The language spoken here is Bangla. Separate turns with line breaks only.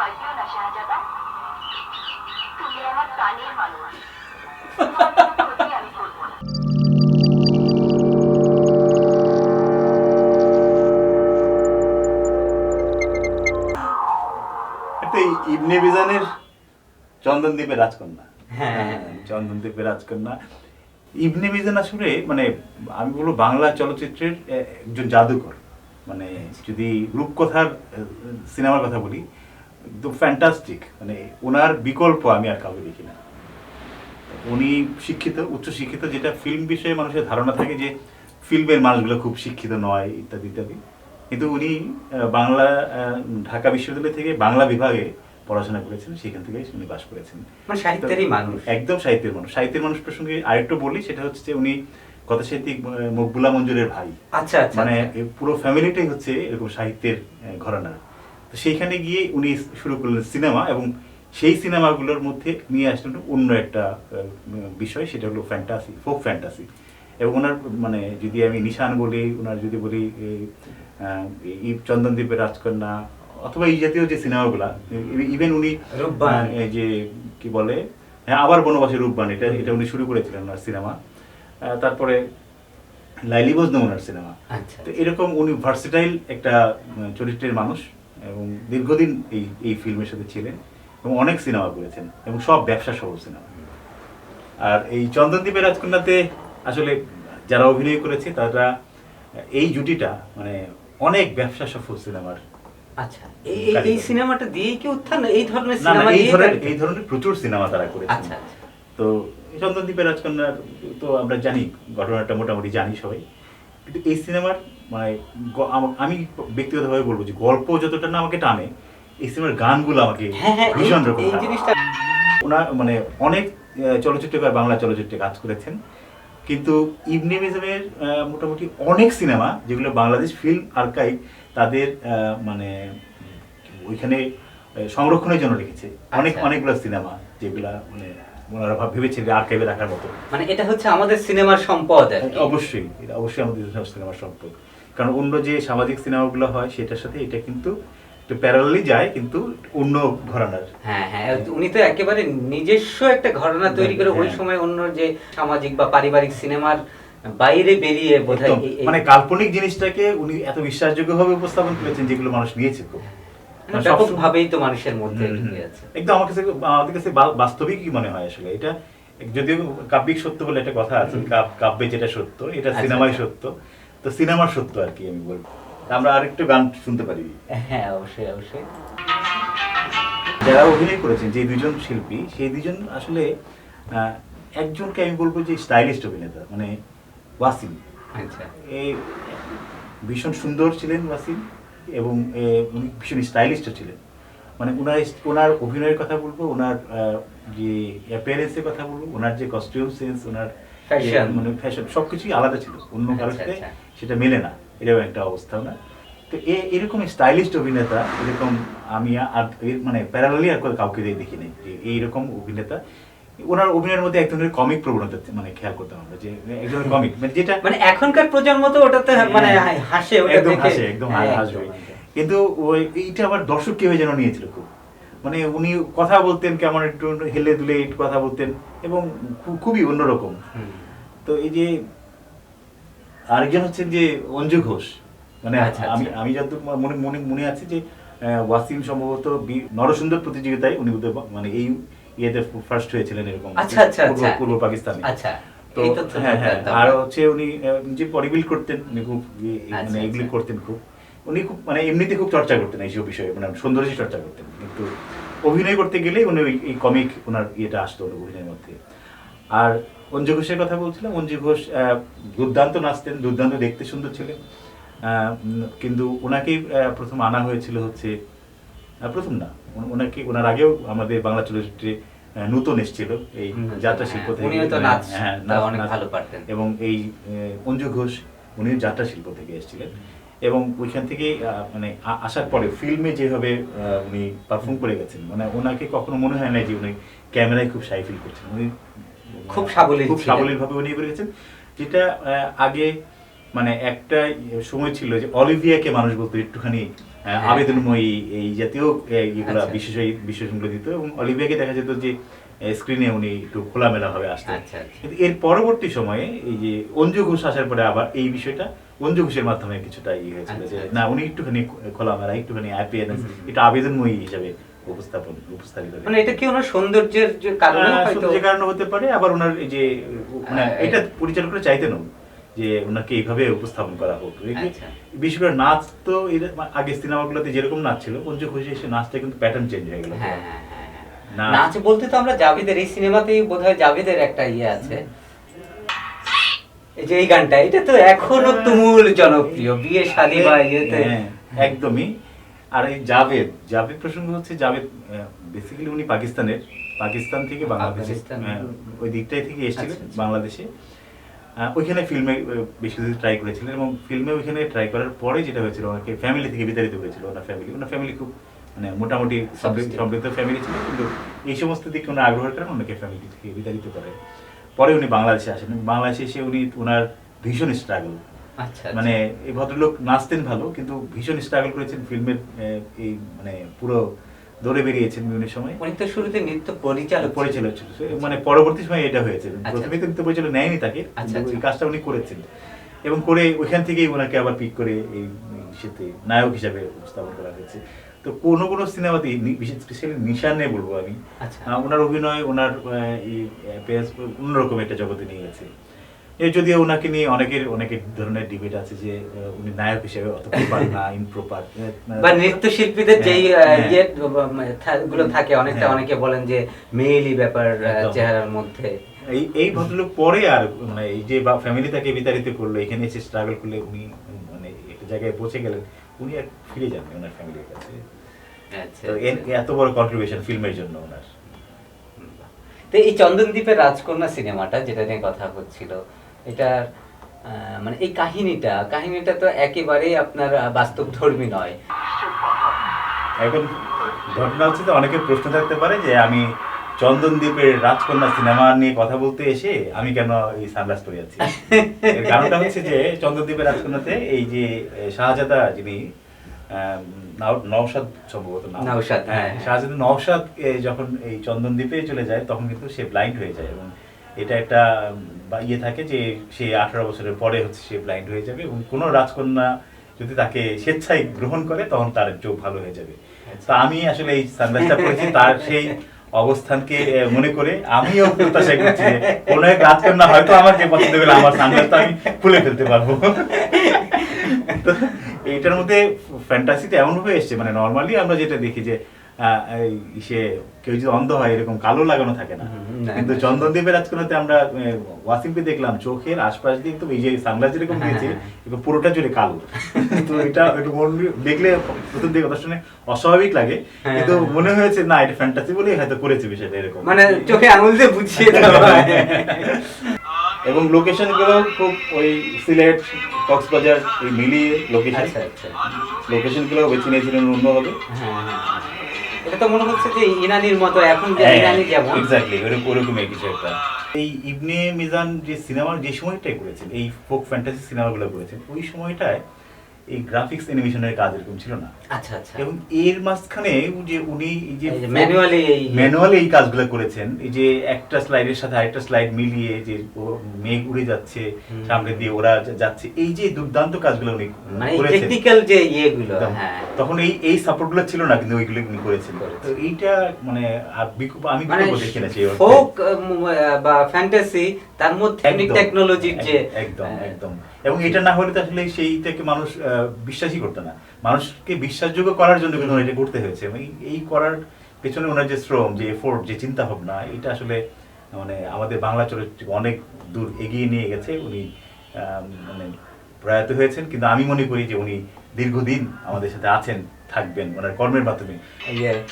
ভয় পেও না শাহজাদা তুমি আমার প্রাণের মানুষ তোমার কোনো ক্ষতি আমি করব না
ইবনে বিজানের চন্দনদ্বীপের রাজকন্যা।
হ্যাঁ।
চন্দনদ্বীপের রাজকন্যা। ইবনে মিজান আসলে মানে আমি বলব বাংলা চলচ্চিত্রের একজন জাদুকর। মানে যদি রূপকথার সিনেমার কথা বলি একদম ফ্যান্টাস্টিক মানে ওনার বিকল্প আমি আর কাউকে দেখি না। উনি শিক্ষিত উচ্চ শিক্ষিত যেটা ফিল্ম বিষয়ে মানুষের ধারণা থাকে যে ফিল্মের মানুষগুলো খুব শিক্ষিত নয় ইত্যাদি ইত্যাদি। কিন্তু উনি বাংলা ঢাকা বিশ্ববিদ্যালয় থেকে বাংলা বিভাগে পড়াশোনা করেছেন সেখান থেকে উনি বাস করেছেন।
মানে সাহিত্যেরই মানুষ।
একদম সাহিত্যের মানুষ। সাহিত্যের মানুষ প্রসঙ্গে আরেকটু বলি সেটা হচ্ছে যে উনি কথা সাহিত্যিক মকবুলা মঞ্জুরের ভাই।
আচ্ছা আচ্ছা
মানে
আচ্ছা।
পুরো ফ্যামিলিটাই হচ্ছে এরকম সাহিত্যের আহ, ঘরানা। তো সেইখানে গিয়ে উনি শুরু করলেন সিনেমা এবং সেই সিনেমাগুলোর মধ্যে নিয়ে আসলেন অন্য একটা বিষয় সেটা হলো ফ্যান্টাসি ফোক ফ্যান্টাসি এবং ওনার মানে যদি আমি নিশান বলি ওনার যদি বলি এই, চন্দনদ্বীপের রাজকন্যা অথবা এই জাতীয় যে সিনেমাগুলা ইভেন উনি যে কি বলে হ্যাঁ আবার বনবাসী রূপবান এটা এটা উনি শুরু করেছিলেন ওনার সিনেমা। তারপরে লাইলি বোঝ ওনার সিনেমা।
আচ্ছা।
তো এরকম উনি ভার্সিটাইল একটা চরিত্রের মানুষ। এবং দীর্ঘদিন এই এই ফিল্মের সাথে ছিলেন এবং অনেক সিনেমা করেছেন এবং সব ব্যবসা সহ সিনেমা। আর এই চন্দনদ্বীপের রাজকন্যাতে আসলে যারা অভিনয় করেছে তারা এই জুটিটা মানে অনেক ব্যবসা সফল সিনেমার
আচ্ছা এই সিনেমাটা দিয়ে কি উত্থান এই ধরনের সিনেমা
এই ধরনের এই ধরনের প্রচুর সিনেমা তারা করেছেন।
আচ্ছা আচ্ছা।
তো চন্দনদ্বীপের রাজকন্যার তো আমরা জানি ঘটনাটা মোটামুটি জানি সবাই। কিন্তু এই সিনেমার মানে আম- ব্যক্তিগতভাবে বলব যে গল্প যতটা না আমাকে টানে এই সিনেমার গানগুলো আমাকে
হ্যাঁ হ্যাঁ
ভীষণ রকম ওনার মানে অনেক চলচ্চিত্রকার বাংলা চলচ্চিত্রে কাজ করেছেন। কিন্তু ইবনে মিজমের মোটামুটি অনেক সিনেমা যেগুলো বাংলাদেশ ফিল্ম আর্কাইভ তাদের মানে ওইখানে সংরক্ষণের জন্য রেখেছে। অনেক
আচ্ছা।
অনেকগুলো সিনেমা যেগুলা মানে ওনারা আর্কাইভে রাখার মতো।
মানে এটা হচ্ছে আমাদের সিনেমার সম্পদ
অবশ্যই এটা অবশ্যই আমাদের সিনেমার সম্পদ। কারণ অন্য যে সামাজিক সিনেমাগুলো হয় সেটার সাথে এটা কিন্তু একটু প্যারালালি যায় কিন্তু অন্য ঘরানার।
হ্যাঁ হ্যাঁ উনি তো একেবারে নিজস্ব একটা ঘটনা তৈরি করে ওই
হ্যাঁ।
সময় অন্য যে সামাজিক বা পারিবারিক সিনেমার বাইরে বেরিয়ে বোধহয়
মানে কাল্পনিক জিনিসটাকে উনি এত বিশ্বাসযোগ্য ভাবে উপস্থাপন করেছেন যেগুলো মানুষ নিয়েছে খুব।
মানে
মানে
ব্যাপক
সবসময়-
ভাবেই তো মানুষের মধ্যে আছে।
একদম আমার কাছে আমাদের কাছে মনে হয় আসলে? এটা যদিও কাব্যিক সত্য বলে একটা কথা আছে কাব্যে যেটা সত্য এটা
আচ্ছা,
সিনেমায়
আচ্ছা।
সত্য। তো সিনেমার সত্য আর কি আমি বলব। আমরা আরেকটু গান শুনতে পারি।
হ্যাঁ অবশ্যই অবশ্যই।
যারা অভিনয় করেছেন যে দুজন শিল্পী সেই দুজন আসলে আহ, একজনকে আমি বলব যে স্টাইলিস্ট অভিনেতা মানে ওয়াসিম।
আচ্ছা।
এই ভীষণ সুন্দর ছিলেন ওয়াসিম। এবং উনি ভীষণ স্টাইলিস্টও ছিলেন। মানে ওনার ওনার অভিনয়ের কথা বলব ওনার যে অ্যাপিয়ারেন্সের কথা বলব ওনার যে কস্টিউম সেন্স ওনার মানে ফ্যাশন সব কিছুই আলাদা ছিল। অন্য
আচ্ছা,
কারোর সাথে
আচ্ছা।
সেটা মেলে না এরকম একটা অবস্থা না তো এ এরকম স্টাইলিস্ট অভিনেতা এরকম আমি আর মানে প্যারালালি আর কাউকে দেখি নাই যে এইরকম অভিনেতা। ওনার অভিনয়ের মধ্যে এক ধরনের কমিক প্রবণতা মানে খেয়াল করতাম আমরা যে এক ধরনের কমিক মানে যেটা
মানে এখনকার প্রজন্ম তো ওটাতে মানে হাসে
একদম হাসে একদম
হ্যাঁ,
হাসবে।
একদম, একদম।
কিন্তু ওই এইটা আবার দর্শক কীভাবে যেন নিয়েছিল খুব। মানে উনি কথা বলতেন কেমন একটু হেলে দুলে একটু কথা বলতেন এবং খুবই অন্যরকম। তো এই যে আরেকজন হচ্ছেন যে অঞ্জু ঘোষ। মানে
আচ্ছা,
আমি
আচ্ছা।
আমি যত মনে মনে মনে আছে যে ওয়াসিম সম্ভবত নরসুন্দর প্রতিযোগিতায় উনি মানে এই ইয়েতে ফার্স্ট হয়েছিলেন এরকম।
আচ্ছা আচ্ছা
পূর্ব-
আচ্ছা
পাকিস্তানে।
আচ্ছা
তো হ্যাঁ হ্যাঁ। আর হচ্ছে উনি বডি বিল্ড করতেন উনি খুব ইয়ে-
আচ্ছা,
মানে এগুলি। করতেন খুব। উনি খুব মানে এমনিতে খুব চর্চা করতেন এইসব বিষয়ে মানে সৌন্দর্য চর্চা করতেন। কিন্তু অভিনয় করতে গেলেই উনি এই কমিক ওনার ইয়েটা আসতো অভিনয়ের মধ্যে। আর অঞ্জু ঘোষের কথা বলছিলাম অঞ্জু ঘোষ আহ, দুর্দান্ত নাচতেন দুর্দান্ত দেখতে সুন্দর ছিলেন। আহ, কিন্তু ওনাকেই প্রথম আনা হয়েছিল হচ্ছে প্রথম না ওনাকে ওনার আগেও আমাদের বাংলা চলচ্চিত্রে নতুন এসেছিল এই যাত্রা শিল্প থেকে হ্যাঁ,
অনেক ভালো পারতেন।
এবং এই অঞ্জু ঘোষ উনি যাত্রা শিল্প থেকে এসেছিলেন এবং ওইখান থেকে মানে আসার পরে ফিল্মে যেভাবে উনি পারফর্ম করে গেছেন মানে ওনাকে কখনো মনে হয় না যে উনি ক্যামেরায় খুব সাই ফিল করছেন উনি
খুব সাবলীল
খুব
ছিলেন।
সাবলীল ভাবে উনি করে গেছেন যেটা আগে মানে একটা সময় ছিল যে অলিভিয়াকে মানুষ বলতো একটুখানি। আবেদনময়ী এই জাতীয় এইগুলা
আচ্ছা।
বিশেষ বিশেষণগুলো দিত এবং অলিভিয়াকে দেখা যেত যে স্ক্রিনে উনি একটু খোলামেলা ভাবে আসতেন
আচ্ছা, আচ্ছা।
কিন্তু এর পরবর্তী সময়ে এই যে অঞ্জু ঘোষ আসার পরে আবার এই বিষয়টা অঞ্জু ঘোষের মাধ্যমে কিছুটা ইয়ে হয়েছিল যে। না উনি একটুখানি খোলামেলা একটুখানি অ্যাপিয়ারেন্স এটা আবেদনময়ী হিসাবে উপস্থাপন উপস্থাপিত
মানে এটা কি ওনার সৌন্দর্যের যে কারণে হয়তো
কারণে হতে পারে আবার ওনার এই যে মানে
হ্যাঁ,
এটা পরিচালকরা চাইতেন যে ওনাকে এইভাবে উপস্থাপন করা হোক।
আচ্ছা।
বিশেষ করে নাচ তো আগে সিনেমাগুলোতে যেরকম নাচ ছিল পঞ্চ খুশি এসে নাচটা কিন্তু প্যাটার্ন চেঞ্জ হয়ে গেল।
হ্যাঁ হ্যাঁ হ্যাঁ।
নাচ-
বলতে তো আমরা জাভেদের এই সিনেমাতেই বোধহয় জাভেদের একটা ইয়ে আছে। এই যে এই গানটা এটা তো এখনও তুমুল জনপ্রিয় বিয়ে শাদী বা ইয়েতে।
একদমই। আর এই জাভেদ জাভেদ প্রসঙ্গ হচ্ছে জাভেদ বেসিক্যালি উনি পাকিস্তানের পাকিস্তান থেকে বাংলাদেশে ওই দিকটাই থেকে এসেছিলেন
আচ্ছা, আচ্ছা।
বাংলাদেশে। ওইখানে ফিল্মে বেশ কিছুদিন ট্রাই করেছিলেন এবং ফিল্মে ওইখানে ট্রাই করার পরে যেটা হয়েছিল ওনাকে ফ্যামিলি থেকে বিতাড়িত হয়েছিল ওনার ফ্যামিলি ওনার ফ্যামিলি খুব মানে মোটামুটি সমৃদ্ধ- ফ্যামিলি ছিল কিন্তু এই সমস্ত দিকে ওনার আগ্রহের কারণে ওনাকে ফ্যামিলি থেকে বিতাড়িত করে। পরে উনি বাংলাদেশে আসেন বাংলাদেশে এসে উনি ওনার ভীষণ স্ট্রাগল
আচ্ছা
মানে এই ভদ্রলোক নাচতেন ভালো কিন্তু ভীষণ স্ট্রাগল করেছেন ফিল্মের এই মানে পুরো দৌড়ে বেরিয়েছেন বিভিন্ন সময়।
উনি তো শুরুতে নৃত্য পরিচালক
পরিচালক ছিল মানে পরবর্তী সময় এটা হয়েছে।
আচ্ছা।
প্রথমে তো নৃত্য পরিচালক নেয়নি তাকে
আচ্ছা, আচ্ছা।
কাজটা উনি করেছেন। এবং করে ওইখান থেকেই ওনাকে আবার পিক করে এই সাথে নায়ক হিসাবে উপস্থাপন করা হয়েছে। তো কোনো কোনো বিশেষ স্পেশালি নিশানে বলব আমি। ওনার অভিনয় ওনার অন্যরকম একটা জগতে নিয়ে গেছে। যদিও ওনাকে নিয়ে অনেকের অনেকের ধরনের ডিবেট আছে যে উনি নায়ক হিসেবে অত প্রপার না
বা নৃত্যশিল্পীদের যেই
হ্যাঁ।
ইয়ে গুলো থাকে অনেকটা
হ্যাঁ।
অনেকে বলেন যে মেয়েলি ব্যাপার চেহারার মধ্যে।
এই এই ভদ্রলোক পরে আর মানে এই যে ফ্যামিলি তাকে বিতাড়িত করল এখানে এসে স্ট্রাগল করলে উনি মানে একটা জায়গায় পৌঁছে গেলেন উনি আর ফিরে যান ওনার ফ্যামিলির কাছে।
আচ্ছা
এর- এত বড় কন্ট্রিবিউশন ফিল্মের জন্য ওনার।
তো এই চন্দনদ্বীপের রাজকন্যা সিনেমাটা যেটা নিয়ে কথা হচ্ছিল এটার মানে এই কাহিনীটা কাহিনীটা তো একেবারেই আপনার বাস্তব ধর্মী নয়
এখন ঘটনা হচ্ছে তো অনেকের প্রশ্ন থাকতে পারে যে আমি চন্দনদ্বীপের রাজকন্যা সিনেমা নিয়ে কথা বলতে এসে আমি কেন এই সানগ্লাস পরে যাচ্ছি কারণটা হচ্ছে যে চন্দনদ্বীপের রাজকন্যাতে এই যে শাহজাদা যিনি আম, নাও- নওশাদ সম্ভবত নাম।
নওশাদ,
হ্যাঁ
হ্যাঁ।
শাহজাদা নওশাদ যখন এই চন্দনদ্বীপে চলে যায় তখন কিন্তু সে ব্লাইন্ড হয়ে যায় এবং এটা একটা ইয়ে থাকে যে সে আঠারো বছরের পরে হচ্ছে সে ব্লাইন্ড হয়ে যাবে এবং কোনো রাজকন্যা যদি তাকে স্বেচ্ছায় গ্রহণ করে তখন তার চোখ ভালো হয়ে যাবে। তা আমি আসলে এই সানগ্লাসটা পরেছি তার সেই অবস্থানকে মনে করে আমিও প্রত্যাশা করছি কোনো এক রাজকন্যা হয়তো আমার যে পছন্দ করে আমার সানগ্লাসটা আমি খুলে ফেলতে পারব। তো এইটার মধ্যে ফ্যান্টাসিতে এমন ভাবে এসছে মানে নর্মালি আমরা যেটা দেখি যে সে কেউ যদি অন্ধ হয় এরকম কালো লাগানো থাকে না। কিন্তু চন্দনদ্বীপের আমরা ওয়াসিমকে দেখলাম চোখের আশপাশ দিয়ে এই যে সানগ্লাস যেরকম
হ্যাঁ,
দিয়েছে
হ্যাঁ।
পুরোটা জুড়ে কালো। তো এটা একটু দেখলে প্রথম দিকে কথা শুনে অস্বাভাবিক লাগে।
হ্যাঁ,
কিন্তু। মনে হয়েছে না এটা ফ্যান্টাসি বলেই হয়তো করেছে বিষয়টা এরকম।
মানে চোখে আঙুল দিয়ে বুঝিয়ে
এবং লোকেশনগুলো খুব ওই সিলেট কক্সবাজার এই মিলিয়ে লোকেশন লোকেশনগুলো বেছে নিয়েছিলেন অন্যভাবে
হ্যাঁ। এটা তো মনে হচ্ছে যে ইনানির মতো এখন যে ইনানি যেমন।
এক্স্যাক্টলি ওরকম ওরকমই কিছু একটা এই ইবনে মিজান যে সিনেমার যে সময়টাই করেছেন এই ফোক ফ্যান্টাসি সিনেমাগুলো করেছেন ওই সময়টায় এই গ্রাফিক্স অ্যানিমেশনের কাজ এরকম ছিল না।
আচ্ছা আচ্ছা।
এবং এর মাঝখানে যে উনি এই যে
এই-
ম্যানুয়ালি এই কাজগুলো করেছেন এই যে একটা স্লাইডের সাথে আরেকটা স্লাইড মিলিয়ে যে মেঘ উড়ে যাচ্ছে সামনে দিয়ে ওরা যাচ্ছে এই যে দুর্দান্ত কাজগুলো উনি
মানে
করেছেন
টেকনিক্যাল যে ইয়েগুলো হ্যাঁ।
তখন এই এই সাপোর্টগুলো ছিল না কিন্তু ওইগুলো উনি করেছেন। তো এইটা মানে আমি
মানে
বিকল্প দেখি না সেই
ফোক বা ফ্যান্টাসি তার মধ্যে টেকনোলজির যে
একদম একদম। এবং এটা না হলে তো আসলে সেইটাকে মানুষ বিশ্বাসই করতো না। মানুষকে বিশ্বাসযোগ্য করার জন্য কিন্তু এটা করতে হয়েছে। এবং এই- করার পেছনে ওনার যে শ্রম যে এফোর্ট যে চিন্তা ভাবনা এটা আসলে মানে আমাদের বাংলা চলচ্চিত্রকে অনেক দূর এগিয়ে নিয়ে গেছে। উনি মানে প্রয়াত হয়েছেন। কিন্তু আমি মনে করি যে উনি দীর্ঘদিন আমাদের সাথে আছেন থাকবেন ওনার কর্মের মাধ্যমে।
ইয়ে